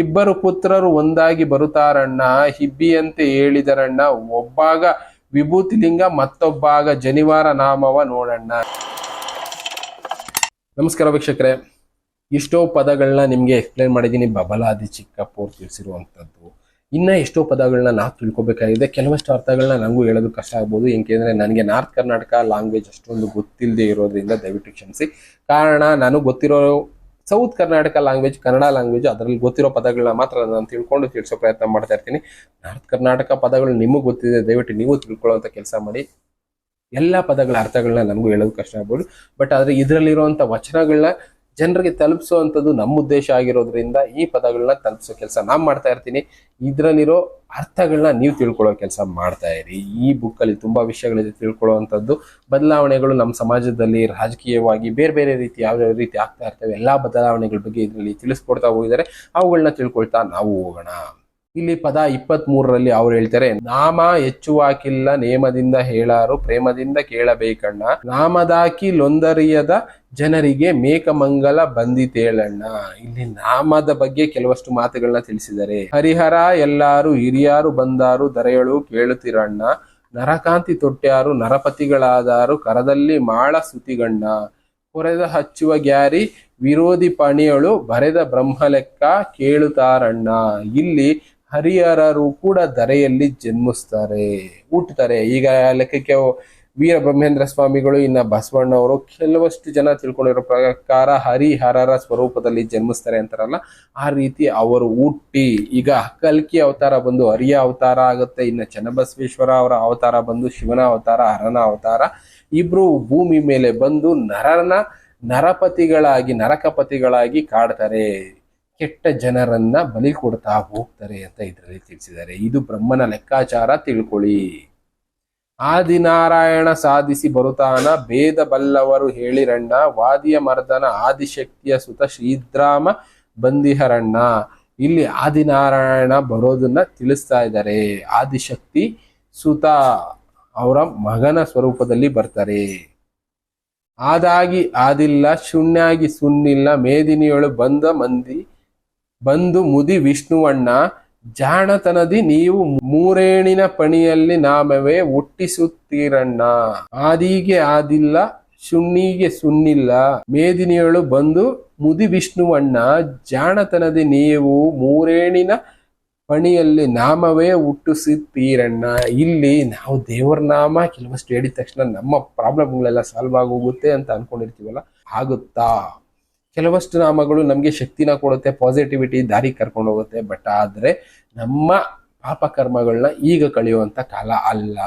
ಇಬ್ಬರು ಪುತ್ರರು ಒಂದಾಗಿ ಬರುತ್ತಾರಣ್ಣ. ಹಿಬ್ಬಿಯಂತೆ ಹೇಳಿದರಣ್ಣ, ಒಬ್ಬಾಗ ವಿಭೂತಿಲಿಂಗ, ಮತ್ತೊಬ್ಬಾಗ ಜನಿವಾರ ನಾಮವ ನೋಡಣ್ಣ. ನಮಸ್ಕಾರ ವೀಕ್ಷಕರೇ. ಎಷ್ಟೋ ಪದಗಳನ್ನ ನಿಮಗೆ ಎಕ್ಸ್ಪ್ಲೈನ್ ಮಾಡಿದ್ದೀನಿ. ಬಬಲಾದಿ ಚಿಕ್ಕಪ್ಪವ್ರು ತಿಳಿಸಿರುವಂಥದ್ದು ಇನ್ನ ಎಷ್ಟೋ ಪದಗಳನ್ನ ನಾವು ತಿಳ್ಕೊಬೇಕಾಗಿದೆ. ಕೆಲವಷ್ಟು ಅರ್ಥಗಳನ್ನ ನನಗೂ ಹೇಳೋದು ಕಷ್ಟ ಆಗ್ಬೋದು. ಏಕೆಂದ್ರೆ ನನಗೆ ನಾರ್ತ್ ಕರ್ನಾಟಕ ಲ್ಯಾಂಗ್ವೇಜ್ ಅಷ್ಟೊಂದು ಗೊತ್ತಿಲ್ಲದೆ ಇರೋದ್ರಿಂದ ದಯವಿಟ್ಟು ಕ್ಷಮಿಸಿ. ಕಾರಣ, ನಾನು ಗೊತ್ತಿರೋ south Karnataka language Kannada language ಅದರಲ್ಲಿ ಗೊತ್ತಿರೋ ಪದಗಳನ್ನ ಮಾತ್ರ ನಾನು ತಿಳ್ಕೊಂಡು ತಿಳಿಸೋ ಪ್ರಯತ್ನ ಮಾಡ್ತಾ ಇರ್ತೀನಿ. ನಾರ್ತ್ ಕರ್ನಾಟಕ ಪದಗಳು ನಿಮಗೆ ಗೊತ್ತಿದೆ, ದಯವಿಟ್ಟು ನೀವು ತಿಳ್ಕೊಳ್ಳೋವಂಥ ಕೆಲಸ ಮಾಡಿ. ಎಲ್ಲ ಪದಗಳ ಅರ್ಥಗಳನ್ನ ನಮಗೂ ಹೇಳೋದು ಕಷ್ಟ ಆಗ್ಬೋದು. ಬಟ್ ಆದರೆ ಇದರಲ್ಲಿರುವಂಥ ವಚನಗಳನ್ನ ಜನರಿಗೆ ತಲುಪಿಸುವಂಥದ್ದು ನಮ್ಮ ಉದ್ದೇಶ ಆಗಿರೋದ್ರಿಂದ ಈ ಪದಗಳನ್ನ ತಲುಪಿಸೋ ಕೆಲಸ ನಾನು ಮಾಡ್ತಾ ಇರ್ತೀನಿ. ಇದರಲ್ಲಿರೋ ಅರ್ಥಗಳನ್ನ ನೀವು ತಿಳ್ಕೊಳ್ಳೋ ಕೆಲಸ ಮಾಡ್ತಾ ಇರಿ. ಈ ಬುಕ್ಕಲ್ಲಿ ತುಂಬ ವಿಷಯಗಳಿದೆ ತಿಳ್ಕೊಳ್ಳುವಂಥದ್ದು. ಬದಲಾವಣೆಗಳು ನಮ್ಮ ಸಮಾಜದಲ್ಲಿ ರಾಜಕೀಯವಾಗಿ ಬೇರೆ ಬೇರೆ ರೀತಿ ಯಾವ ರೀತಿ ಆಗ್ತಾ ಇರ್ತವೆ, ಎಲ್ಲ ಬದಲಾವಣೆಗಳ ಬಗ್ಗೆ ಇದರಲ್ಲಿ ತಿಳಿಸ್ಕೊಡ್ತಾ ಹೋಗಿದ್ದಾರೆ. ಅವುಗಳನ್ನ ತಿಳ್ಕೊಳ್ತಾ ನಾವು ಹೋಗೋಣ. ಇಲ್ಲಿ ಪದ ಇಪ್ಪತ್ತ್ ಮೂರರಲ್ಲಿ ಅವ್ರು ಹೇಳ್ತಾರೆ, ನಾಮ ಹೆಚ್ಚುವಾಕಿಲ್ಲ ನೇಮದಿಂದ ಹೇಳಾರು, ಪ್ರೇಮದಿಂದ ಕೇಳಬೇಕಣ್ಣ. ನಾಮದಾಕಿ ಲೊಂದರಿಯದ ಜನರಿಗೆ ಮೇಕಮಂಗಲ ಬಂದಿತೇಳಣ್ಣ. ಇಲ್ಲಿ ನಾಮದ ಬಗ್ಗೆ ಕೆಲವಷ್ಟು ಮಾತುಗಳನ್ನ ತಿಳಿಸಿದರೆ ಹರಿಹರ ಎಲ್ಲಾರು, ಹಿರಿಯಾರು ಬಂದಾರು, ದರೆಯಳು ಕೇಳುತ್ತಿರಣ್ಣ. ನರಕಾಂತಿ ತೊಟ್ಟ್ಯಾರು ನರಪತಿಗಳಾದಾರು, ಕರದಲ್ಲಿ ಮಾಳ ಸುತಿಗಣ್ಣ. ಕೊರೆದ ಹಚ್ಚುವ ಗ್ಯಾರಿ, ವಿರೋಧಿ ಪಣಿಯಳು, ಬರೆದ ಬ್ರಹ್ಮಲೆಕ್ಕ ಕೇಳುತ್ತಾರಣ್ಣ. ಇಲ್ಲಿ ಹರಿಹರರು ಕೂಡ ಧರೆಯಲ್ಲಿ ಜನ್ಮಿಸ್ತಾರೆ ಹುಟ್ಟುತ್ತಾರೆ ಈಗ ಲೆಕ್ಕಕ್ಕೆ ವೀರ ಬ್ರಹ್ಮೇಂದ್ರ ಸ್ವಾಮಿಗಳು, ಇನ್ನ ಬಸವಣ್ಣವರು ಕೆಲವಷ್ಟು ಜನ ತಿಳ್ಕೊಂಡಿರೋ ಪ್ರಕಾರ ಹರಿಹರರ ಸ್ವರೂಪದಲ್ಲಿ ಜನ್ಮಿಸ್ತಾರೆ ಅಂತಾರಲ್ಲ, ಆ ರೀತಿ ಅವರು ಹುಟ್ಟಿ, ಈಗ ಕಲ್ಕಿ ಅವತಾರ ಬಂದು ಹರಿಯ ಅವತಾರ ಆಗುತ್ತೆ, ಇನ್ನು ಚನ್ನಬಸವೇಶ್ವರ ಅವರ ಅವತಾರ ಬಂದು ಶಿವನ ಅವತಾರ, ಹರನ ಅವತಾರ. ಇಬ್ರು ಭೂಮಿ ಮೇಲೆ ಬಂದು ನರನ ನರಪತಿಗಳಾಗಿ, ನರಕಪತಿಗಳಾಗಿ ಕಾಡ್ತಾರೆ. ಕೆಟ್ಟ ಜನರನ್ನ ಬಲಿ ಕೊಡ್ತಾ ಹೋಗ್ತಾರೆ ಅಂತ ಇದರಲ್ಲಿ ತಿಳಿಸಿದ್ದಾರೆ. ಇದು ಬ್ರಹ್ಮನ ಲೆಕ್ಕಾಚಾರ, ತಿಳ್ಕೊಳ್ಳಿ. ಆದಿನಾರಾಯಣ ಸಾಧಿಸಿ ಬರುತ್ತಾನ, ಭೇದ ಬಲ್ಲವರು ಹೇಳಿರಣ್ಣ, ವಾದಿಯ ಮರ್ದನ ಆದಿಶಕ್ತಿಯ ಸುತ ಶ್ರೀದ್ರಾಮ ಬಂದಿಹರಣ್ಣ. ಇಲ್ಲಿ ಆದಿನಾರಾಯಣ ಬರೋದನ್ನ ತಿಳಿಸ್ತಾ ಇದ್ದಾರೆ. ಆದಿಶಕ್ತಿ ಸುತ ಅವರ ಮಗನ ಸ್ವರೂಪದಲ್ಲಿ ಬರ್ತಾರೆ. ಆದಾಗಿ ಆದಿಲ್ಲ, ಶೂನ್ಯಾಗಿ ಸುನ್ನಿಲ್ಲ, ಮೇದಿನಿಯೊಳು ಬಂದ ಮಂದಿ ಬಂದು ಮುದಿ ವಿಷ್ಣುವಣ್ಣ, ಜಾಣತನದಿ ನೀವು ಮೂರೇಣಿನ ಪಣಿಯಲ್ಲಿ ನಾಮವೇ ಹುಟ್ಟಿಸುತ್ತೀರಣ್ಣ. ಆದಿಗೆ ಆದಿಲ್ಲ, ಶುಣ್ಣಿಗೆ ಸುನ್ನಿಲ್ಲ ಮೇದಿನಿಯಳು ಬಂದು ಮುದಿ ವಿಷ್ಣುವಣ್ಣ, ಜಾಣತನದಿ ನೀವು ಮೂರೇಣಿನ ಪಣಿಯಲ್ಲಿ ನಾಮವೇ ಹುಟ್ಟಿಸುತ್ತೀರಣ್ಣ. ಇಲ್ಲಿ ನಾವು ದೇವರ ನಾಮ ಕೆಲವಷ್ಟು ಹೇಳಿದ ತಕ್ಷಣ ನಮ್ಮ ಪ್ರಾಬ್ಲಮ್ಗಳೆಲ್ಲ ಸಾಲ್ವ್ ಆಗೋಗುತ್ತೆ ಅಂತ ಅನ್ಕೊಂಡಿರ್ತೀವಲ್ಲ, ಆಗುತ್ತಾ? ಕೆಲವಷ್ಟು ನಾಮಗಳು ನಮಗೆ ಶಕ್ತಿನ ಕೊಡುತ್ತೆ ಪಾಸಿಟಿವಿಟಿ ದಾರಿ ಕರ್ಕೊಂಡು ಹೋಗುತ್ತೆ. ಬಟ್ ಆದರೆ ನಮ್ಮ ಪಾಪಕರ್ಮಗಳನ್ನ ಈಗ ಕಳೆಯುವಂಥ ಕಾಲ ಅಲ್ಲ.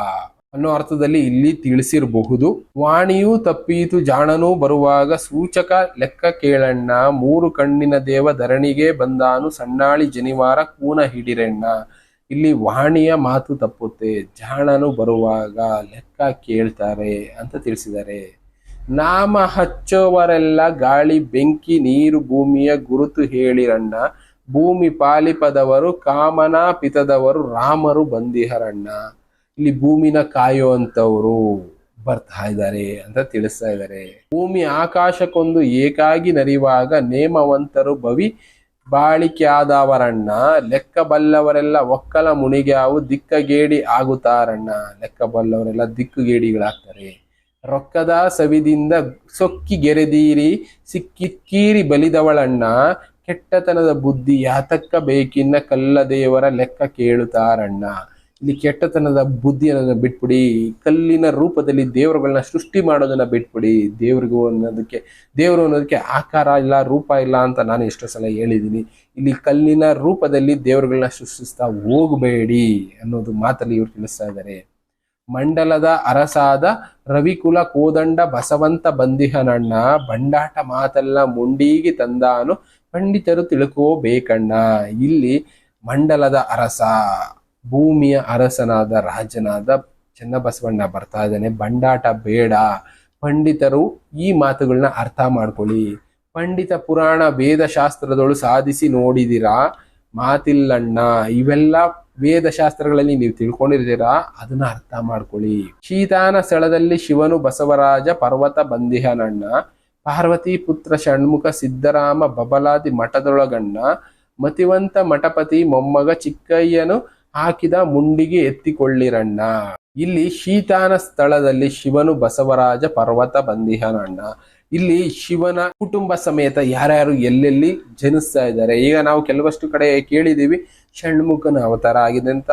ಅನ್ನೋ ಅರ್ಥದಲ್ಲಿ ಇಲ್ಲಿ ತಿಳಿಸಿರಬಹುದು. ವಾಣಿಯೂ ತಪ್ಪೀತು ಜಾಣನೂ ಬರುವಾಗ ಸೂಚಕ ಲೆಕ್ಕ ಕೇಳಣ್ಣ. ಮೂರು ಕಣ್ಣಿನ ದೇವ ಧರಣಿಗೆ ಬಂದಾನು ಸಣ್ಣಾಳಿ ಜನಿವಾರ ಕೂನ ಹಿಡಿರಣ್ಣ. ಇಲ್ಲಿ ವಾಣಿಯ ಮಾತು ತಪ್ಪುತ್ತೆ. ಜಾಣನು ಬರುವಾಗ ಲೆಕ್ಕ ಕೇಳ್ತಾರೆ ಅಂತ ತಿಳಿಸಿದ್ದಾರೆ. ನಾಮ ಹಚ್ಚೋವರೆಲ್ಲ ಗಾಳಿ, ಬೆಂಕಿ, ನೀರು, ಭೂಮಿಯ ಗುರುತು ಹೇಳಿರಣ್ಣ. ಭೂಮಿ ಪಾಲಿಪದವರು, ಕಾಮನಾ ಪಿತದವರು, ರಾಮರು ಬಂದಿಹರಣ್ಣ. ಇಲ್ಲಿ ಭೂಮಿನ ಕಾಯುವಂತವರು ಬರ್ತಾ ಇದ್ದಾರೆ ಅಂತ ತಿಳಿಸ್ತಾ ಇದ್ದಾರೆ. ಭೂಮಿ ಆಕಾಶಕ್ಕೊಂದು ಏಕಾಗಿ ನರಿವಾಗ ನೇಮವಂತರು ಭವಿ ಬಾಳಿಕೆಯಾದವರಣ್ಣ. ಲೆಕ್ಕ ಬಲ್ಲವರೆಲ್ಲ ಒಕ್ಕಲ ಮುಣಿಗ್ಯಾವು, ದಿಕ್ಕಗೇಡಿ ಆಗುತ್ತಾರಣ್ಣ. ಲೆಕ್ಕ ಬಲ್ಲವರೆಲ್ಲ ದಿಕ್ಕುಗೇಡಿಗಳಾಗ್ತಾರೆ. ರೊಕ್ಕದ ಸವಿದಿಂದ ಸೊಕ್ಕಿ ಗೆರೆದೀರಿ, ಸಿಕ್ಕಿಕ್ಕೀರಿ ಬಲಿದವಳಣ್ಣ. ಕೆಟ್ಟತನದ ಬುದ್ಧಿ ಯಾತಕ್ಕ ಬೇಕಿನ್ನ ಕಲ್ಲ ದೇವರ ಲೆಕ್ಕ ಕೇಳುತ್ತಾರಣ್ಣ. ಇಲ್ಲಿ ಕೆಟ್ಟತನದ ಬುದ್ಧಿಯನ್ನು ಬಿಟ್ಬಿಡಿ. ಕಲ್ಲಿನ ರೂಪದಲ್ಲಿ ದೇವರುಗಳನ್ನ ಸೃಷ್ಟಿ ಮಾಡೋದನ್ನ ಬಿಟ್ಬಿಡಿ. ದೇವ್ರಿಗೂ ಅನ್ನೋದಕ್ಕೆ, ದೇವರು ಅನ್ನೋದಕ್ಕೆ ಆಕಾರ ಇಲ್ಲ, ರೂಪ ಇಲ್ಲ ಅಂತ ನಾನು ಎಷ್ಟೋ ಸಲ ಹೇಳಿದ್ದೀನಿ. ಇಲ್ಲಿ ಕಲ್ಲಿನ ರೂಪದಲ್ಲಿ ದೇವರುಗಳನ್ನ ಸೃಷ್ಟಿಸ್ತಾ ಹೋಗಬೇಡಿ ಅನ್ನೋದು ಮಾತಲ್ಲಿ ಇವ್ರು ತಿಳಿಸ್ತಾ ಇದ್ದಾರೆ. ಮಂಡಲದ ಅರಸಾದ ರವಿಕುಲ ಕೋದಂಡ ಬಸವಂತ ಬಂದಿಹನಣ್ಣ, ಬಂಡಾಟ ಮಾತೆಲ್ಲ ಮುಂಡೀಗಿ ತಂದಾನು ಪಂಡಿತರು ತಿಳ್ಕೋಬೇಕಣ್ಣ. ಇಲ್ಲಿ ಮಂಡಲದ ಅರಸ, ಭೂಮಿಯ ಅರಸನಾದ ರಾಜನಾದ ಚನ್ನಬಸವಣ್ಣ ಬರ್ತಾ ಇದ್ದಾನೆ. ಬಂಡಾಟ ಬೇಡ, ಪಂಡಿತರು ಈ ಮಾತುಗಳನ್ನ ಅರ್ಥ ಮಾಡ್ಕೊಳ್ಳಿ. ಪಂಡಿತ ಪುರಾಣ ವೇದ ವೇದಶಾಸ್ತ್ರದಳು ಸಾಧಿಸಿ ನೋಡಿದಿರಾ? ಮಾತಿಲ್ಲಣ್ಣ, ಇವೆಲ್ಲ ವೇದಶಾಸ್ತ್ರಗಳಲ್ಲಿ ನೀವು ತಿಳ್ಕೊಂಡಿರ್ತೀರಾ ಅದನ್ನ ಅರ್ಥ ಮಾಡ್ಕೊಳ್ಳಿ. ಶೀತಾನ ಸ್ಥಳದಲ್ಲಿ ಶಿವನು ಬಸವರಾಜ ಪರ್ವತ ಬಂದಿಹನಣ್ಣ, ಪಾರ್ವತಿ ಪುತ್ರ ಷಣ್ಮುಖ ಸಿದ್ದರಾಮ ಬಬಲಾದಿ ಮಠದೊಳಗಣ್ಣ, ಮತಿವಂತ ಮಠಪತಿ ಮೊಮ್ಮಗ ಚಿಕ್ಕಯ್ಯನು ಹಾಕಿದ ಮುಂಡಿಗೆ ಎತ್ತಿಕೊಳ್ಳಿರಣ್ಣ. ಇಲ್ಲಿ ಶೀತಾನ ಸ್ಥಳದಲ್ಲಿ ಶಿವನು ಬಸವರಾಜ ಪರ್ವತ ಬಂದಿಹನಣ್ಣ. ಇಲ್ಲಿ ಶಿವನ ಕುಟುಂಬ ಸಮೇತ ಯಾರ್ಯಾರು ಎಲ್ಲೆಲ್ಲಿ ಜನಿಸ್ತಾ ಇದ್ದಾರೆ? ಈಗ ನಾವು ಕೆಲವಷ್ಟು ಕಡೆ ಕೇಳಿದೀವಿ ಷಣ್ಮುಖನ ಅವತಾರ ಆಗಿದೆ ಅಂತ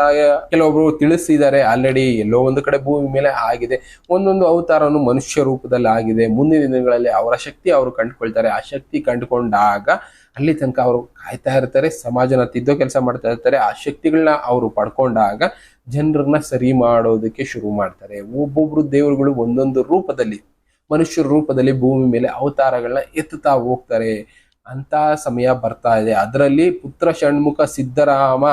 ಕೆಲವೊಬ್ರು ತಿಳಿಸಿದ್ದಾರೆ. ಆಲ್ರೆಡಿ ಎಲ್ಲೋ ಒಂದು ಕಡೆ ಭೂಮಿ ಮೇಲೆ ಆಗಿದೆ. ಒಂದೊಂದು ಅವತಾರನು ಮನುಷ್ಯ ರೂಪದಲ್ಲಿ ಆಗಿದೆ. ಮುಂದಿನ ದಿನಗಳಲ್ಲಿ ಅವರ ಶಕ್ತಿ ಅವರು ಕಂಡುಕೊಳ್ತಾರೆ. ಆ ಶಕ್ತಿ ಕಂಡುಕೊಂಡಾಗ ಅಲ್ಲಿ ತನಕ ಅವರು ಕಾಯ್ತಾ ಇರ್ತಾರೆ. ಸಮಾಜನ ತಿದ್ದೋ ಕೆಲಸ ಮಾಡ್ತಾ ಇರ್ತಾರೆ. ಆ ಶಕ್ತಿಗಳನ್ನ ಅವರು ಪಡ್ಕೊಂಡಾಗ ಜನರನ್ನ ಸರಿ ಮಾಡೋದಕ್ಕೆ ಶುರು ಮಾಡ್ತಾರೆ. ಒಬ್ಬೊಬ್ರು ದೇವರುಗಳು ಒಂದೊಂದು ರೂಪದಲ್ಲಿ ಮನುಷ್ಯರ ರೂಪದಲ್ಲಿ ಭೂಮಿ ಮೇಲೆ ಅವತಾರಗಳನ್ನ ಎತ್ತುತ್ತಾ ಹೋಗ್ತಾರೆ. ಅಂತ ಸಮಯ ಬರ್ತಾ ಇದೆ. ಅದರಲ್ಲಿ ಪುತ್ರ ಷಣ್ಮುಖ ಸಿದ್ದರಾಮ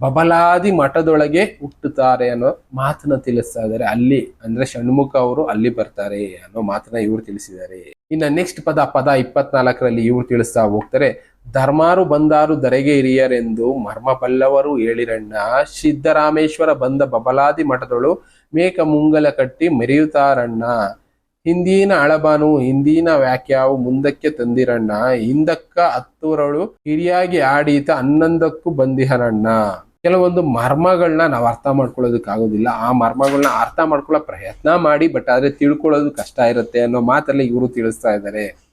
ಬಬಲಾದಿ ಮಠದೊಳಗೆ ಹುಟ್ಟುತ್ತಾರೆ ಅನ್ನೋ ಮಾತನ್ನ ತಿಳಿಸ್ತಾ ಇದ್ದಾರೆ. ಅಲ್ಲಿ ಅಂದ್ರೆ ಷಣ್ಮುಖ ಅವರು ಅಲ್ಲಿ ಬರ್ತಾರೆ ಅನ್ನೋ ಮಾತನ್ನ ಇವ್ರು ತಿಳಿಸಿದ್ದಾರೆ. ಇನ್ನ ನೆಕ್ಸ್ಟ್ ಪದ ಪದ ಇಪ್ಪತ್ನಾಲ್ಕರಲ್ಲಿ ಇವ್ರು ತಿಳಿಸ್ತಾ ಹೋಗ್ತಾರೆ. ಧರ್ಮಾರು ಬಂದಾರು ದರೆಗೆ ಹಿರಿಯರೆಂದು ಮರ್ಮ ಬಲ್ಲವರು ಹೇಳಿರಣ್ಣ. ಸಿದ್ದರಾಮೇಶ್ವರ ಬಂದ ಬಬಲಾದಿ ಮಠದೊಳು ಮೇಕ ಮುಂಗಲ ಕಟ್ಟಿ ಮೆರೆಯುತ್ತಾರಣ್ಣ. ಹಿಂದಿನ ಅಳಬಾನು, ಹಿಂದಿನ ವ್ಯಾಖ್ಯಾವು ಮುಂದಕ್ಕೆ ತಂದಿರಣ್ಣ. ಹಿಂದಕ್ಕ ಹತ್ತೂರಳು ಹಿರಿಯಾಗಿ ಆಡೀತ ಹನ್ನೊಂದಕ್ಕೂ ಬಂದಿಹರಣ್ಣ. ಕೆಲವೊಂದು ಮರ್ಮಗಳನ್ನ ನಾವು ಅರ್ಥ ಮಾಡ್ಕೊಳ್ಳೋದಕ್ಕಾಗೋದಿಲ್ಲ. ಆ ಮರ್ಮಗಳನ್ನ ಅರ್ಥ ಮಾಡ್ಕೊಳ್ಳೋ ಪ್ರಯತ್ನ ಮಾಡಿ ಬಟ್ ಆದ್ರೆ ತಿಳ್ಕೊಳ್ಳೋದು ಕಷ್ಟ ಇರುತ್ತೆ ಅನ್ನೋ ಮಾತಲ್ಲಿ ಇವರು ತಿಳಿಸ್ತಾ ಇದ್ದಾರೆ.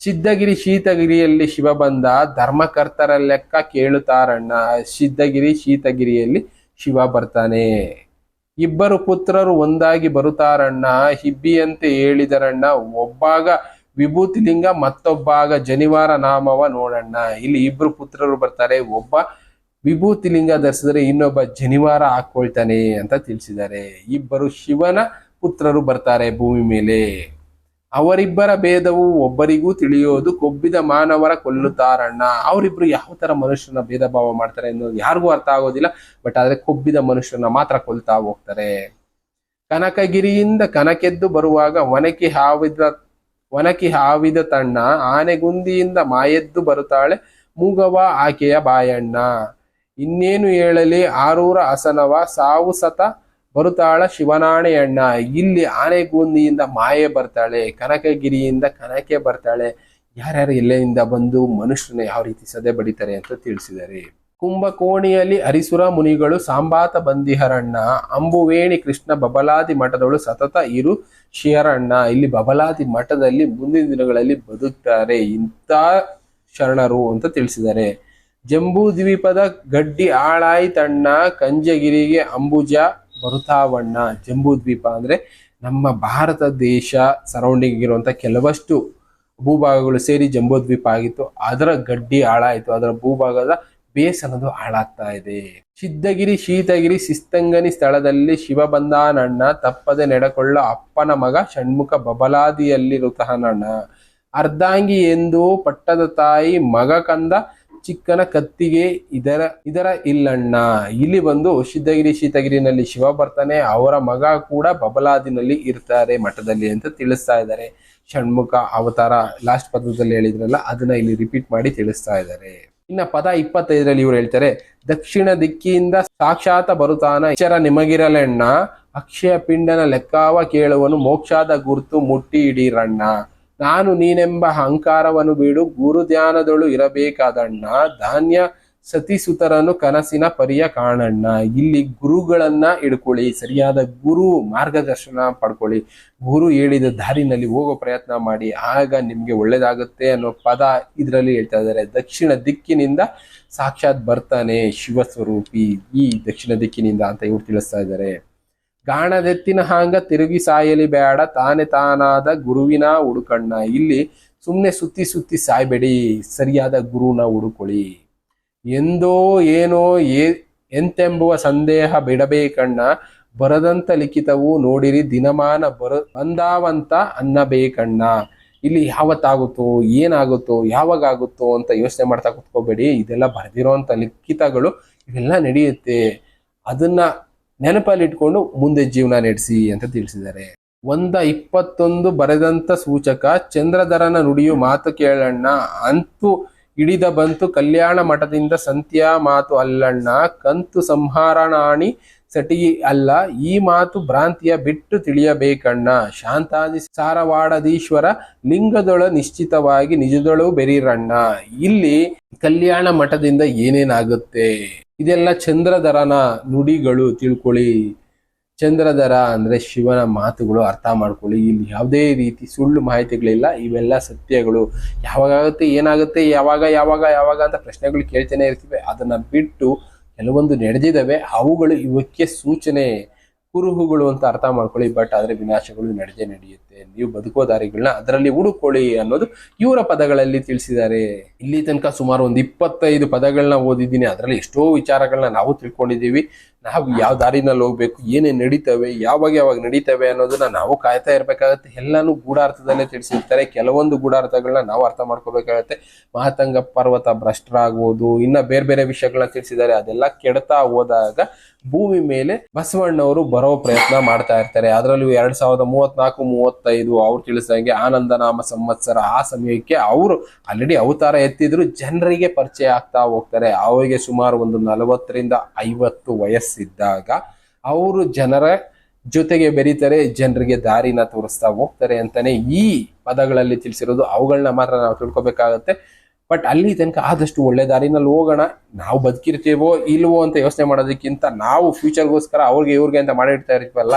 ಸಿದ್ಧಗಿರಿ ಶೀತಗಿರಿಯಲ್ಲಿ ಶಿವ ಬಂದ ಧರ್ಮಕರ್ತರ ಲೆಕ್ಕ ಕೇಳುತ್ತಾರಣ್ಣ. ಸಿದ್ಧಗಿರಿ ಶೀತಗಿರಿಯಲ್ಲಿ ಶಿವ ಬರ್ತಾನೆ. ಇಬ್ಬರು ಪುತ್ರರು ಒಂದಾಗಿ ಬರುತ್ತಾರಣ್ಣ. ಹಿಬ್ಬಿಯಂತೆ ಹೇಳಿದರಣ್ಣ, ಒಬ್ಬಾಗ ವಿಭೂತಿಲಿಂಗ, ಮತ್ತೊಬ್ಬಾಗ ಜನಿವಾರ ನಾಮವ ನೋಡಣ್ಣ. ಇಲ್ಲಿ ಇಬ್ರು ಪುತ್ರರು ಬರ್ತಾರೆ, ಒಬ್ಬ ವಿಭೂತಿಲಿಂಗ ಧರಿಸಿದ್ರೆ ಇನ್ನೊಬ್ಬ ಜನಿವಾರ ಹಾಕೊಳ್ತಾನೆ ಅಂತ ತಿಳಿಸಿದ್ದಾರೆ. ಇಬ್ಬರು ಶಿವನ ಪುತ್ರರು ಬರ್ತಾರೆ ಭೂಮಿ ಮೇಲೆ. ಅವರಿಬ್ಬರ ಭೇದವು ಒಬ್ಬರಿಗೂ ತಿಳಿಯೋದು ಕೊಬ್ಬಿದ ಮಾನವರ ಕೊಲ್ಲುತ್ತಾರಣ್ಣ ಅವರಿಬ್ರು ಯಾವ ತರ ಮನುಷ್ಯನ ಭೇದ ಭಾವ ಮಾಡ್ತಾರೆ ಅನ್ನೋದು ಯಾರಿಗೂ ಅರ್ಥ ಆಗೋದಿಲ್ಲ. ಬಟ್ ಆದ್ರೆ ಕೊಬ್ಬಿದ ಮನುಷ್ಯನ ಮಾತ್ರ ಕೊಲ್ತಾ ಹೋಗ್ತಾರೆ. ಕನಕಗಿರಿಯಿಂದ ಕನಕೆದ್ದು ಬರುವಾಗ ಒನಕಿ ಹಾವಿದ ಒನಕಿ ಹಾವಿದ ತಣ್ಣ, ಆನೆಗುಂದಿಯಿಂದ ಮಾಯೆದ್ದು ಬರುತ್ತಾಳೆ ಮೂಗವ ಆಕೆಯ ಬಾಯಣ್ಣ. ಇನ್ನೇನು ಹೇಳಲಿ, ಆರೂರ ಅಸನವ ಸಾವು ಸತ ಬರುತ್ತಾಳ ಶಿವನಾಣೆಯಣ್ಣ ಇಲ್ಲಿ ಆನೆಗೂಂದಿಯಿಂದ ಮಾಯೆ ಬರ್ತಾಳೆ, ಕನಕಗಿರಿಯಿಂದ ಕನಕೆ ಬರ್ತಾಳೆ. ಯಾರ್ಯಾರು ಎಲ್ಲೆಯಿಂದ ಬಂದು ಮನುಷ್ಯನ ಯಾವ ರೀತಿ ಸದೆ ಬಡಿತಾರೆ ಅಂತ ತಿಳಿಸಿದ್ದಾರೆ ಕುಂಭಕೋಣಿಯಲ್ಲಿ ಹರಿಸುರ ಮುನಿಗಳು ಸಾಂಬಾತ ಬಂದಿಹರಣ್ಣ. ಅಂಬುವೇಣಿ ಕೃಷ್ಣ ಬಬಲಾದಿ ಮಠದವಳು ಸತತ ಇರು ಶಿಹರಣ್ಣ. ಇಲ್ಲಿ ಬಬಲಾದಿ ಮಠದಲ್ಲಿ ಮುಂದಿನ ದಿನಗಳಲ್ಲಿ ಬದುಕ್ತಾರೆ ಇಂಥ ಶರಣರು ಅಂತ ತಿಳಿಸಿದ್ದಾರೆ ಜಂಬೂ ದ್ವೀಪದ ಗಡ್ಡಿ ಆಳಾಯ್ತಣ್ಣ. ಕಂಜಗಿರಿಗೆ ಅಂಬುಜ ಬರುತ್ತಾವಣ್ಣ ಜಂಬೂ ದ್ವೀಪ ಅಂದ್ರೆ ನಮ್ಮ ಭಾರತ ದೇಶ ಸರೌಂಡಿಂಗ್ ಇರುವಂತ ಕೆಲವಷ್ಟು ಭೂಭಾಗಗಳು ಸೇರಿ ಜಂಬೂ ದ್ವೀಪ ಆಗಿತ್ತು. ಅದರ ಗಡ್ಡಿ ಹಾಳಾಯಿತು ಅದರ ಭೂಭಾಗದ ಬೇಸ್ ಅನ್ನೋದು ಹಾಳಾಗ್ತಾ ಇದೆ. ಸಿದ್ಧಗಿರಿ, ಶೀತಗಿರಿ ಸಿಸ್ತಂಗನಿ ಸ್ಥಳದಲ್ಲಿ ಶಿವಬಂಧಾನಣ್ಣ ತಪ್ಪದೆ ನೆಡಕೊಳ್ಳ ಅಪ್ಪನ ಮಗ ಷಣ್ಮುಖ ಋತಹನಣ್ಣ ಅರ್ಧಾಂಗಿ ಎಂದು ಪಟ್ಟದ ತಾಯಿ ಮಗ ಕಂದ ಚಿಕ್ಕನ ಕತ್ತಿಗೆ ಇದರ ಇದರ ಇಲ್ಲಣ್ಣ. ಇಲ್ಲಿ ಬಂದು ಸಿದ್ಧಗಿರಿ ಶೀತಗಿರಿನಲ್ಲಿ ಶಿವ ಬರ್ತಾನೆ, ಅವರ ಮಗ ಕೂಡ ಬಬಲಾದಿನಲ್ಲಿ ಇರ್ತಾರೆ ಮಠದಲ್ಲಿ ಅಂತ ತಿಳಿಸ್ತಾ ಇದ್ದಾರೆ. ಷಣ್ಮುಖ ಅವತಾರ ಲಾಸ್ಟ್ ಪದದಲ್ಲಿ ಹೇಳಿದ್ರಲ್ಲ, ಅದನ್ನ ಇಲ್ಲಿ ರಿಪೀಟ್ ಮಾಡಿ ತಿಳಿಸ್ತಾ ಇದ್ದಾರೆ. ಇನ್ನ ಪದ ಇಪ್ಪತ್ತೈದರಲ್ಲಿ ಇವರು ಹೇಳ್ತಾರೆ, ದಕ್ಷಿಣ ದಿಕ್ಕಿಯಿಂದ ಸಾಕ್ಷಾತ್ ಬರುತ್ತಾನ ಇಚರ ನಿಮಗಿರಲೆಣ್ಣ. ಅಕ್ಷಯ ಪಿಂಡನ ಲೆಕ್ಕಾವ ಕೇಳುವನು, ಮೋಕ್ಷಾದ ಗುರುತು ಮುಟ್ಟಿ ಹಿಡೀರಣ್ಣ ನಾನು ನೀನೆಂಬ ಅಹಂಕಾರವನ್ನು ಬಿಡು, ಗುರು ಧ್ಯಾನದೊಳು ಇರಬೇಕಾದಣ್ಣ. ಧಾನ್ಯ ಸತಿಸುತರನು ಕನಸಿನ ಪರಿಯ ಕಾಣಣ್ಣ. ಇಲ್ಲಿ ಗುರುಗಳನ್ನ ಹಿಡ್ಕೊಳ್ಳಿ. ಸರಿಯಾದ ಗುರು ಮಾರ್ಗದರ್ಶನ ಪಡ್ಕೊಳ್ಳಿ. ಗುರು ಹೇಳಿದ ದಾರಿನಲ್ಲಿ ಹೋಗೋ ಪ್ರಯತ್ನ ಮಾಡಿ. ಆಗ ನಿಮ್ಗೆ ಒಳ್ಳೇದಾಗುತ್ತೆ ಅನ್ನೋ ಪದ ಇದರಲ್ಲಿ ಹೇಳ್ತಾ ಇದ್ದಾರೆ. ದಕ್ಷಿಣ ದಿಕ್ಕಿನಿಂದ ಸಾಕ್ಷಾತ್ ಬರ್ತಾನೆ ಶಿವಸ್ವರೂಪಿ ಈ ದಕ್ಷಿಣ ದಿಕ್ಕಿನಿಂದ ಅಂತ ಇವ್ರು ತಿಳಿಸ್ತಾ ಇದ್ದಾರೆ. ಗಾಣದೆತ್ತಿನ ಹಾಂಗ ತಿರುಗಿ ಸಾಯಲಿ ಬೇಡ, ತಾನೆ ತಾನಾದ ಗುರುವಿನ ಹುಡುಕಣ್ಣ ಇಲ್ಲಿ ಸುಮ್ಮನೆ ಸುತ್ತಿ ಸುತ್ತಿ ಸಾಯ್ಬೇಡಿ, ಸರಿಯಾದ ಗುರುನ ಹುಡುಕೊಳ್ಳಿ ಎಂದೋ ಏನೋ ಏ ಎಂತೆಂಬುವ ಸಂದೇಹ ಬಿಡಬೇಕಣ್ಣ, ಬರದಂತ ಲಿಖಿತವು ನೋಡಿರಿ, ದಿನಮಾನ ಬರ, ಬಂದಾವಂತ ಅನ್ನಬೇಕಣ್ಣ. ಇಲ್ಲಿ ಯಾವತ್ತಾಗುತ್ತೋ, ಏನಾಗುತ್ತೋ ಯಾವಾಗ ಆಗುತ್ತೋ ಅಂತ ಯೋಚನೆ ಮಾಡ್ತಾ ಕುತ್ಕೋಬೇಡಿ. ಇದೆಲ್ಲ ಬರೆದಿರೋಂಥ ಲಿಖಿತಗಳು, ಇವೆಲ್ಲ ನಡೆಯುತ್ತೆ. ಅದನ್ನ ನೆನಪಲ್ಲಿ ಇಟ್ಕೊಂಡು ಮುಂದೆ ಜೀವನ ನಡೆಸಿ ಅಂತ ತಿಳಿಸಿದ್ದಾರೆ. ಒಂದ ಇಪ್ಪತ್ತೊಂದು ಬರೆದಂತ ಸೂಚಕ, ಚಂದ್ರಧರನ ನುಡಿಯು ಮಾತು ಕೇಳಣ್ಣ, ಅಂತೂ ಹಿಡಿದ ಬಂತು ಕಲ್ಯಾಣ ಮಠದಿಂದ ಸಂತ್ಯಾ ಮಾತು ಅಲ್ಲಣ್ಣ, ಕಂತು ಸಂಹಾರಣಾಣಿ ಸಟಿ ಅಲ್ಲ, ಈ ಮಾತು ಭ್ರಾಂತಿಯ ಬಿಟ್ಟು ತಿಳಿಯಬೇಕಣ್ಣ. ಶಾಂತಾದಿ ಸಾರವಾಡದೀಶ್ವರ, ಲಿಂಗದೊಳ ನಿಶ್ಚಿತವಾಗಿ ನಿಜದೊಳು ಬೆರೀರಣ್ಣ. ಇಲ್ಲಿ ಕಲ್ಯಾಣ ಮಠದಿಂದ ಏನೇನಾಗುತ್ತೆ? ಇದೆಲ್ಲ ಚಂದ್ರಧರನ ನುಡಿಗಳು, ತಿಳ್ಕೊಳ್ಳಿ. ಚಂದ್ರಧರ ಅಂದ್ರೆ ಶಿವನ ಮಾತುಗಳು ಅರ್ಥ ಮಾಡ್ಕೊಳ್ಳಿ. ಇಲ್ಲಿ ಯಾವುದೇ ರೀತಿ ಸುಳ್ಳು ಮಾಹಿತಿಗಳಿಲ್ಲ, ಇವೆಲ್ಲ ಸತ್ಯಗಳು. ಯಾವಾಗುತ್ತೆ ಏನಾಗುತ್ತೆ, ಯಾವಾಗ ಯಾವಾಗ ಯಾವಾಗ ಅಂತ ಪ್ರಶ್ನೆಗಳು ಕೇಳ್ತಾನೆ ಇರ್ತೀವಿ. ಅದನ್ನ ಬಿಟ್ಟು ಕೆಲವೊಂದು ನಡೆದಿದ್ದಾವೆ. ಅವುಗಳು ಇವಕ್ಕೆ ಸೂಚನೆ ಕುರುಹುಗಳು ಅಂತ ಅರ್ಥ ಮಾಡ್ಕೊಳ್ಳಿ. ಬಟ್ ಆದರೆ ವಿನಾಶಗಳು ನಡೆದೇ ನಡೆಯುತ್ತೆ. ನೀವು ಬದುಕೋ ದಾರಿಗಳನ್ನ ಅದರಲ್ಲಿ ಹುಡುಕೊಳ್ಳಿ ಅನ್ನೋದು ಇವರ ಪದಗಳಲ್ಲಿ ತಿಳಿಸಿದ್ದಾರೆ. ಇಲ್ಲಿ ತನಕ ಸುಮಾರು ಒಂದು ಇಪ್ಪತ್ತೈದು ಪದಗಳನ್ನ ಓದಿದ್ದೀನಿ. ಅದರಲ್ಲಿ ಎಷ್ಟೋ ವಿಚಾರಗಳನ್ನ ನಾವು ತಿಳ್ಕೊಂಡಿದ್ದೀವಿ. ನಾವು ಯಾವ ದಾರಿನಲ್ಲಿ ಹೋಗ್ಬೇಕು ಏನೇ ನಡೀತವೆ, ಯಾವಾಗ ಯಾವಾಗ ನಡೀತವೆ ಅನ್ನೋದನ್ನ ನಾವು ಕಾಯ್ತಾ ಇರಬೇಕಾಗತ್ತೆ. ಎಲ್ಲಾನು ಗೂಢಾರ್ಥದಲ್ಲೇ ತಿಳಿಸಿರ್ತಾರೆ. ಕೆಲವೊಂದು ಗೂಢಾರ್ಥಗಳನ್ನ ನಾವು ಅರ್ಥ ಮಾಡ್ಕೋಬೇಕಾಗತ್ತೆ. ಮಹಾತಂಗ ಪರ್ವತ ಭ್ರಷ್ಟರಾಗ್ಬೋದು ಇನ್ನ ಬೇರೆ ಬೇರೆ ವಿಷಯಗಳನ್ನ ತಿಳಿಸಿದ್ದಾರೆ. ಅದೆಲ್ಲ ಕೆಡ್ತಾ ಹೋದಾಗ ಭೂಮಿ ಮೇಲೆ ಬಸವಣ್ಣವರು ಬರೋ ಪ್ರಯತ್ನ ಮಾಡ್ತಾ ಇರ್ತಾರೆ. ಅದರಲ್ಲೂ ಎರಡ್ ಸಾವಿರದ ಮೂವತ್ನಾಲ್ಕು, ಮೂವತ್ತೈದು ಅವ್ರು ತಿಳಿಸಿದಂಗೆ ಆನಂದ ನಾಮ ಸಂವತ್ಸರ ಆ ಸಮಯಕ್ಕೆ ಅವರು ಆಲ್ರೆಡಿ ಅವತಾರ ಎತ್ತಿದ್ರು, ಜನರಿಗೆ ಪರಿಚಯ ಆಗ್ತಾ ಹೋಗ್ತಾರೆ. ಅವರಿಗೆ ಸುಮಾರು ಒಂದು ನಲವತ್ತರಿಂದ ಐವತ್ತು ವಯಸ್ಸಿದ್ದಾಗ ಅವರು ಜನರ ಜೊತೆಗೆ ಬೆರೀತಾರೆ, ಜನರಿಗೆ ದಾರಿನ ತೋರಿಸ್ತಾ ಹೋಗ್ತಾರೆ ಅಂತಾನೆ ಈ ಪದಗಳಲ್ಲಿ ತಿಳಿಸಿರೋದು. ಅವುಗಳನ್ನ ಮಾತ್ರ ನಾವು ತಿಳ್ಕೊಬೇಕಾಗತ್ತೆ. ಬಟ್ ಅಲ್ಲಿ ತನಕ ಆದಷ್ಟು ಒಳ್ಳೆ ದಾರಿನಲ್ಲಿ ಹೋಗೋಣ, ನಾವು ಬದುಕಿರ್ತೀವೋ ಇಲ್ವೋ ಅಂತ ಯೋಚನೆ ಮಾಡೋದಕ್ಕಿಂತ ನಾವು ಫ್ಯೂಚರ್ಗೋಸ್ಕರ ಅವ್ರಿಗೆ ಇವ್ರಿಗೆ ಅಂತ ಮಾಡಿಡ್ತಾ ಇರ್ತೀವಲ್ಲ,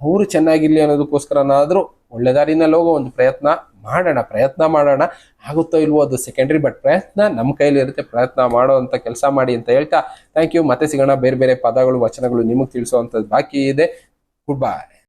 ಅವರು ಚೆನ್ನಾಗಿರ್ಲಿ ಅನ್ನೋದಕ್ಕೋಸ್ಕರನಾದ್ರೂ ಒಳ್ಳೆ ದಾರಿನಲ್ಲಿ ಹೋಗೋ ಒಂದು ಪ್ರಯತ್ನ ಮಾಡೋಣ ಪ್ರಯತ್ನ ಮಾಡೋಣ. ಆಗುತ್ತೋ ಇಲ್ವೋ ಅದು ಸೆಕೆಂಡ್ರಿ ಬಟ್ ಪ್ರಯತ್ನ ನಮ್ಮ ಕೈಲಿ ಇರುತ್ತೆ. ಪ್ರಯತ್ನ ಮಾಡೋ ಅಂತ ಕೆಲಸ ಮಾಡಿ ಅಂತ ಹೇಳ್ತಾ ಥ್ಯಾಂಕ್ ಯು ಮತ್ತೆ ಸಿಗೋಣ. ಬೇರೆ ಬೇರೆ ಪದಗಳು, ವಚನಗಳು ನಿಮಗೆ ತಿಳಿಸೋ ಬಾಕಿ ಇದೆ. ಗುಡ್ ಬಾಯ್